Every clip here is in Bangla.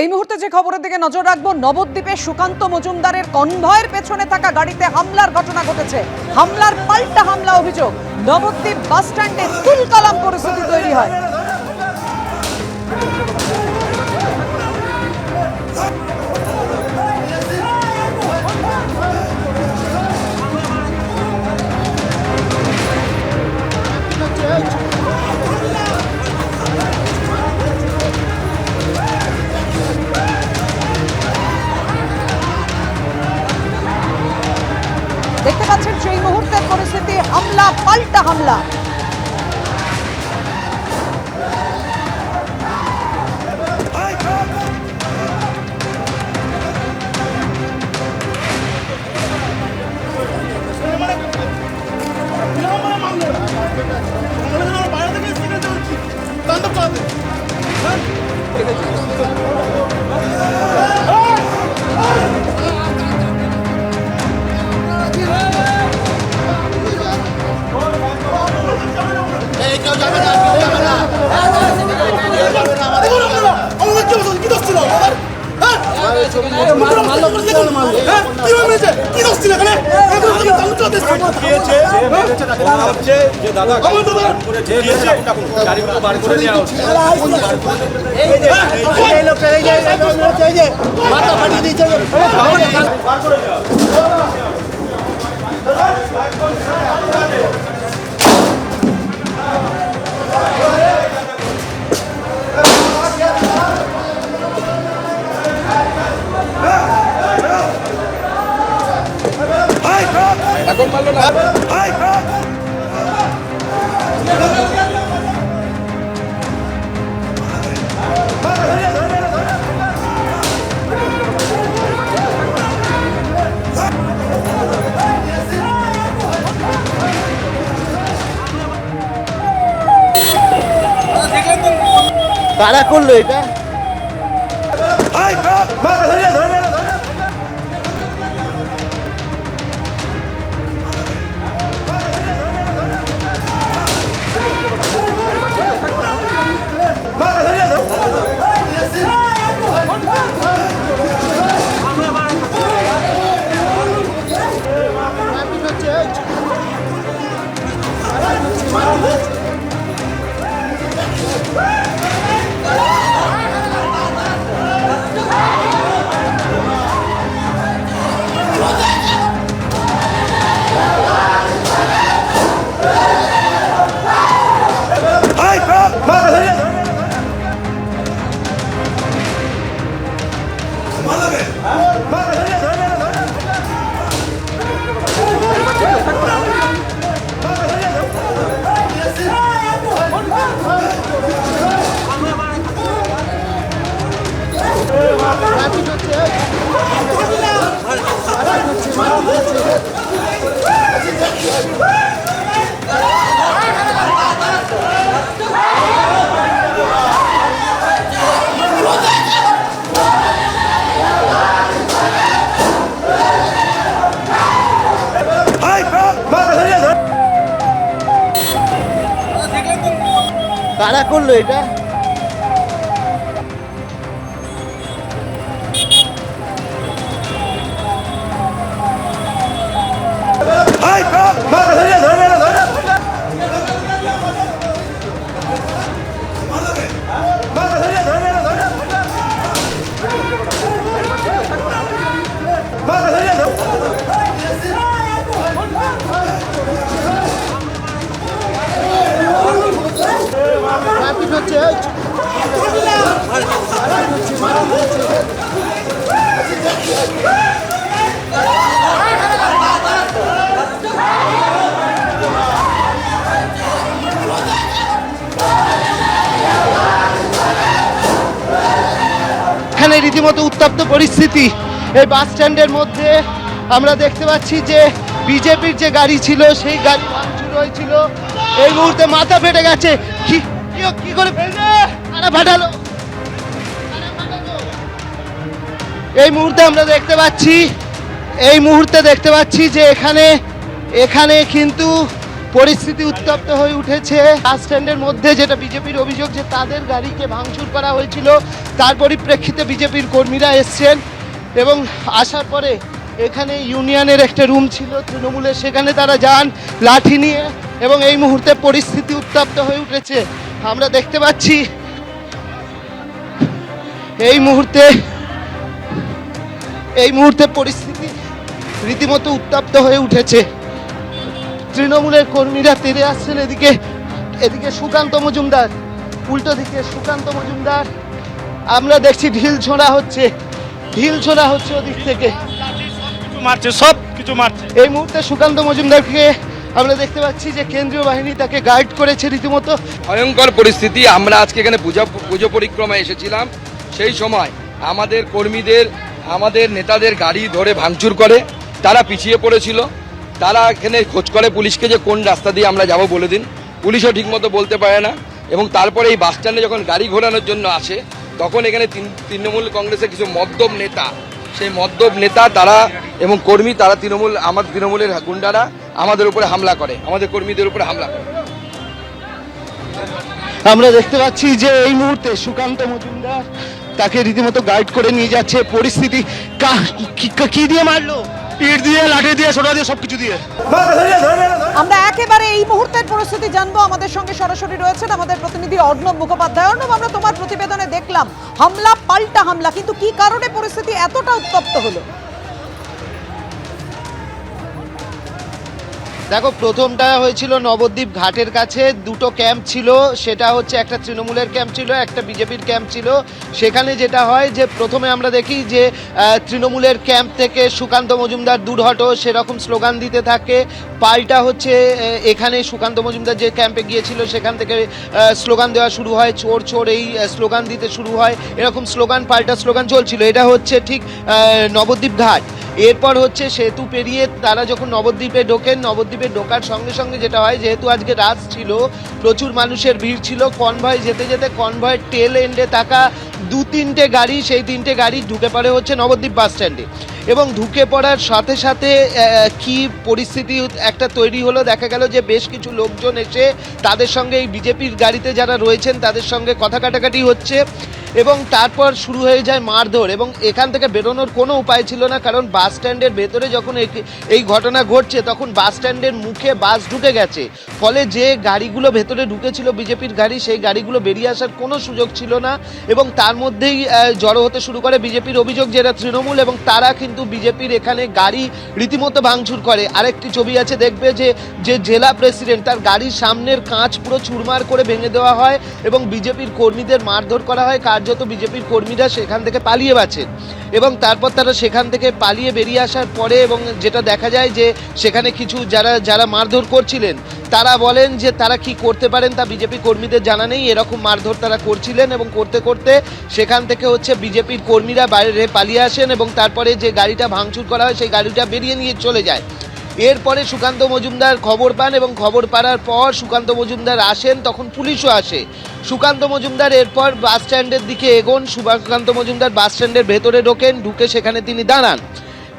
এই মুহূর্তে যে খবরের দিকে নজর রাখব, নবদ্বীপে সুকান্ত মজুমদারের কনভয়ের পেছনে থাকা গাড়িতে হামলার ঘটনা ঘটেছে। হামলার পাল্টা হামলা অভিযোগ। নবদ্বীপ বাস স্ট্যান্ডে তুলকালাম পরিস্থিতি তৈরি হয়। পাল্টা কি কি দোষ ছিল এখানে? এখানে কি চালু চালাতে এসেছে? কারা করল এটা? Woo! কারা করল এটা? এখানে রীতিমতো উত্তপ্ত পরিস্থিতি। এই বাস স্ট্যান্ডের মধ্যে আমরা দেখতে পাচ্ছি যে বিজেপির যে গাড়ি ছিল, সেই গাড়ি ভাঙচুর হয়েছিল। এই মুহূর্তে মাথা ফেটে গেছে। কি কি- করে ফেলবে? ফাটালো। এই মুহূর্তে আমরা দেখতে পাচ্ছি, এই মুহূর্তে দেখতে পাচ্ছি যে এখানে এখানে কিন্তু পরিস্থিতি উত্তপ্ত হয়ে উঠেছে। বাস স্ট্যান্ডের মধ্যে যেটা বিজেপির অভিযোগ যে তাদের গাড়িকে ভাঙচুর করা হয়েছিল, তার পরিপ্রেক্ষিতে বিজেপির কর্মীরা এসছেন এবং আসার পরে এখানে ইউনিয়নের একটা রুম ছিল, তৃণমূলের সেখানে তারা যান, লাঠি নিয়ে এবং এই মুহূর্তে পরিস্থিতি উত্তপ্ত হয়ে উঠেছে। আমরা দেখতে পাচ্ছি, এই মুহূর্তে এই মুহূর্তে পরিস্থিতি রীতিমতো উত্তপ্ত হয়ে উঠেছে। তৃণমূলের কর্মীরা তেরে আসছেন এদিকে। এদিকে সুকান্ত মজুমদার উল্টো দিকে সুকান্ত মজুমদার। আমরা দেখছি ঢিল ছোড়া হচ্ছে। ঢিল ছোড়া হচ্ছে ওদিক থেকে। মারছে সব কিছু মারছে। এই মুহূর্তে সুকান্ত মজুমদারকে আমরা দেখতে পাচ্ছি যে কেন্দ্রীয় বাহিনী তাকে গাইড করেছে রীতিমতো। ভয়ঙ্কর পরিস্থিতি। আমরা আজকে এখানে পূজা পুজো পরিক্রমায় এসেছিলাম। সেই সময় আমাদের কর্মীদের আমাদের নেতাদের গাড়ি ধরে ভাঙচুর করে, তারা পিছিয়ে পড়েছিল। তারা এখানে খোঁজ করে পুলিশকে যে কোন রাস্তা দিয়ে আমরা যাব বলে দিন। পুলিশও ঠিকমতো বলতে পারে না। এবং তারপরে এই বাস স্ট্যান্ডে যখন গাড়ি ঘোরানোর জন্য আসে, তখন এখানে তৃণমূল কংগ্রেসের কিছু মদ্যপ নেতা। সেই মদ্যপ নেতা তারা এবং কর্মী তারা তৃণমূল, আমার তৃণমূলের গুন্ডারা আমাদের উপরে হামলা করে। আমাদের কর্মীদের উপরে হামলা করে। আমরা দেখতে পাচ্ছি যে এই মুহূর্তে সুকান্ত মজুমদার তাকে রীতিমতো গাইড করে নিয়ে যাচ্ছে পরিস্থিতি। কি- দিয়ে মারলো? ইট দিয়ে, লাঠি দিয়ে সোটা দিয়ে, সবকিছু দিয়ে। আমরা একেবারে এই মুহূর্তের পরিস্থিতি জানব। আমাদের সঙ্গে সরাসরি রয়েছেন আমাদের প্রতিনিধি অর্ণব মুখোপাধ্যায়। অর্ণব, আমরা তোমার প্রতিবেদনে দেখলাম, হামলা, পাল্টা হামলা, কিন্তু কি কারণে পরিস্থিতি এতটা উত্তপ্ত হলো? দেখো, প্রথমটা হয়েছিল নবদ্বীপ ঘাটের কাছে। দুটো ক্যাম্প ছিল, সেটা হচ্ছে একটা তৃণমূলের ক্যাম্প ছিল, একটা বিজেপির ক্যাম্প ছিল। সেখানে যেটা হয় যে, প্রথমে আমরা দেখি যে তৃণমূলের ক্যাম্প থেকে সুকান্ত মজুমদার দূর হটো, সেরকম স্লোগান দিতে থাকে। পাল্টা হচ্ছে এখানে সুকান্ত মজুমদার যে ক্যাম্পে গিয়েছিল, সেখান থেকে স্লোগান দেওয়া শুরু হয়, চোর চোর এই স্লোগান দিতে শুরু হয়। এরকম স্লোগান, পাল্টা স্লোগান চলছিল। এটা হচ্ছে ঠিক নবদ্বীপ ঘাট। এরপর হচ্ছে সেতু পেরিয়ে তারা যখন নবদ্বীপে ঢোকেন, নবদ্বীপে ঢোকার সঙ্গে সঙ্গে যেটা হয়, যেহেতু আজকে রাত ছিল, প্রচুর মানুষের ভিড় ছিল কনভয় যেতে যেতে কনভয়ের টেল এন্ডে থাকা দু তিনটে গাড়ি, সেই তিনটে গাড়ি ঢুকে পড়ে হচ্ছে নবদ্বীপ বাস স্ট্যান্ডে এবং ঢুকে পড়ার সাথে সাথে কি পরিস্থিতি একটা তৈরি হলো, দেখা গেল যে বেশ কিছু লোকজন এসে তাদের সঙ্গে এই বিজেপির গাড়িতে যারা রয়েছেন, তাদের সঙ্গে কথা কাটাকাটি হচ্ছে। এবং তারপর শুরু হয়ে যায় মারধর এবং এখান থেকে বেরোনোর কোনো উপায় ছিল না, কারণ বাস স্ট্যান্ডের ভেতরে যখন এই- ঘটনা ঘটছে তখন বাস স্ট্যান্ডের মুখে বাস ঢুকে গেছে। ফলে যে গাড়িগুলো ভেতরে ঢুকেছিল বিজেপির গাড়ি, সেই গাড়িগুলো বেরিয়ে আসার কোনো সুযোগ ছিল না এবং তার মধ্যেই জড়ো হতে শুরু করে বিজেপির অভিযোগ যেটা তৃণমূল এবং তারা কিন্তু বিজেপির এখানে গাড়ি রীতিমতো ভাঙচুর করে। আরেকটি ছবি আছে, দেখবে যে যে জেলা প্রেসিডেন্ট তার গাড়ির সামনের কাঁচ পুরো চুরমার করে ভেঙে দেওয়া হয় এবং বিজেপির কর্মীদের মারধর করা হয়। কার্যত বিজেপির কর্মীরা সেখান থেকে পালিয়ে বাঁচেন এবং তারপর তারা সেখান থেকে পালিয়ে বেরিয়ে আসার পরে এবং যেটা দেখা যায় যে সেখানে কিছু যারা যারা মারধর করছিলেন, তারা বলেন যে তারা কি করতে পারেন তা বিজেপি কর্মীদের জানা নেই। এরকম মারধর তারা করছিলেন এবং করতে করতে সেখান থেকে হচ্ছে বিজেপির কর্মীরা বাইরে পালিয়ে আসেন এবং তারপরে যে গাড়িটা ভাঙচুর করা হয় সেই গাড়িটা বেরিয়ে নিয়ে চলে যায়। এরপরে সুকান্ত মজুমদার খবর পান এবং খবর পাড়ার পর সুকান্ত মজুমদার আসেন, তখন পুলিশও আসে। সুকান্ত মজুমদার এরপর বাস স্ট্যান্ডের দিকে এগোন। সুকান্ত মজুমদার বাস স্ট্যান্ডের ভেতরে ঢোকেন, ঢুকে সেখানে তিনি দাঁড়ান।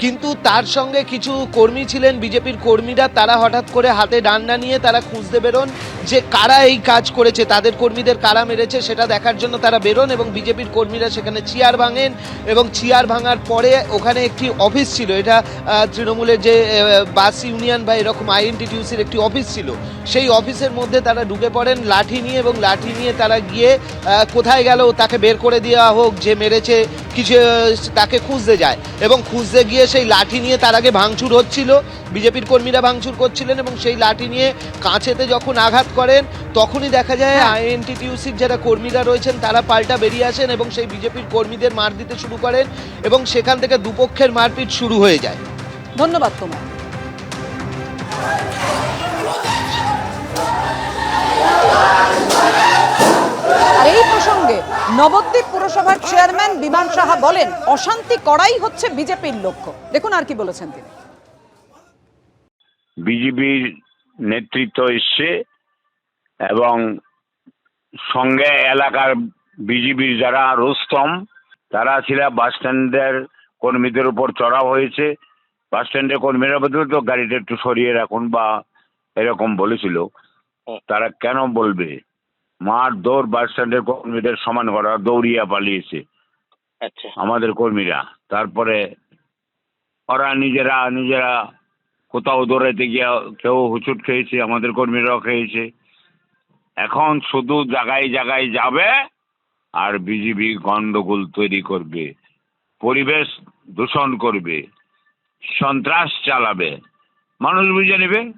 কিন্তু তার সঙ্গে কিছু কর্মী ছিলেন, বিজেপির কর্মীরা। তারা হঠাৎ করে হাতে ডান্ডা নিয়ে তারা খুঁজতে বেরোন যে কারা এই কাজ করেছে, তাদের কর্মীদের কারা মেরেছে সেটা দেখার জন্য তারা বেরোন এবং বিজেপির কর্মীরা সেখানে চেয়ার ভাঙেন এবং চেয়ার ভাঙার পরে ওখানে একটি অফিস ছিল। এটা তৃণমূলের যে বাস ইউনিয়ন বা এরকম আইএনটিটিউসির একটি অফিস ছিল। সেই অফিসের মধ্যে তারা ঢুকে পড়েন, লাঠি নিয়ে এবং লাঠি নিয়ে তারা গিয়ে কোথায় গেল, তাকে বের করে দেওয়া হোক, যে মেরেছে, কিছু তাকে খুঁজতে যায় এবং খুঁজতে গিয়ে সেই লাঠি নিয়ে তার আগে ভাঙচুর হচ্ছিল। বিজেপির কর্মীরা ভাঙচুর করছিলেন এবং সেই লাঠি নিয়ে কাঁচেতে যখন আঘাত করেন তখনই দেখা যায় আইএনটিটিউসির যারা কর্মীরা রয়েছেন তারা পাল্টা বেরিয়ে আসেন এবং সেই বিজেপির কর্মীদের মার দিতে শুরু করেন এবং সেখান থেকে দুপক্ষের মারপিট শুরু হয়ে যায়। ধন্যবাদ তোমার। আর এই প্রসঙ্গে নবদ্বীপ পুরসভার চেয়ারম্যান বিমান সাহা বলেন অশান্তি করাই হচ্ছে বিজেপির লক্ষ্য। দেখুন আর কি বলেছেন তিনি। বিজেপির নেতৃত্ব এসছে এবং সঙ্গে এলাকার বিজেপির যারা রুস্তম তারা ছিল বাস স্ট্যান্ডের কর্মীদের উপর চড়াও হয়েছে। বাস স্ট্যান্ডের কর্মীরা বলতে তো গাড়িটা একটু সরিয়ে রাখুন বা এরকম বলেছিল। তারা কেন বলবে? মার দৌড় বাস স্ট্যান্ডের কর্মীদের সমান করা দৌড়িয়া পালিয়েছে। আচ্ছা। আমাদের কর্মীরা। তারপরে ওরা নিজেরা নিজেরা কোথাও দৌড়াইতে গিয়ে কেউ হুচুট খেয়েছে আমাদের কর্মীরাও খেয়েছে। এখন শুধু জায়গায় জায়গায় যাবে আর বিজিবি গন্ডগোল তৈরি করবে। পরিবেশ দূষণ করবে। সন্ত্রাস চালাবে। মানুষ বুঝে নেবে?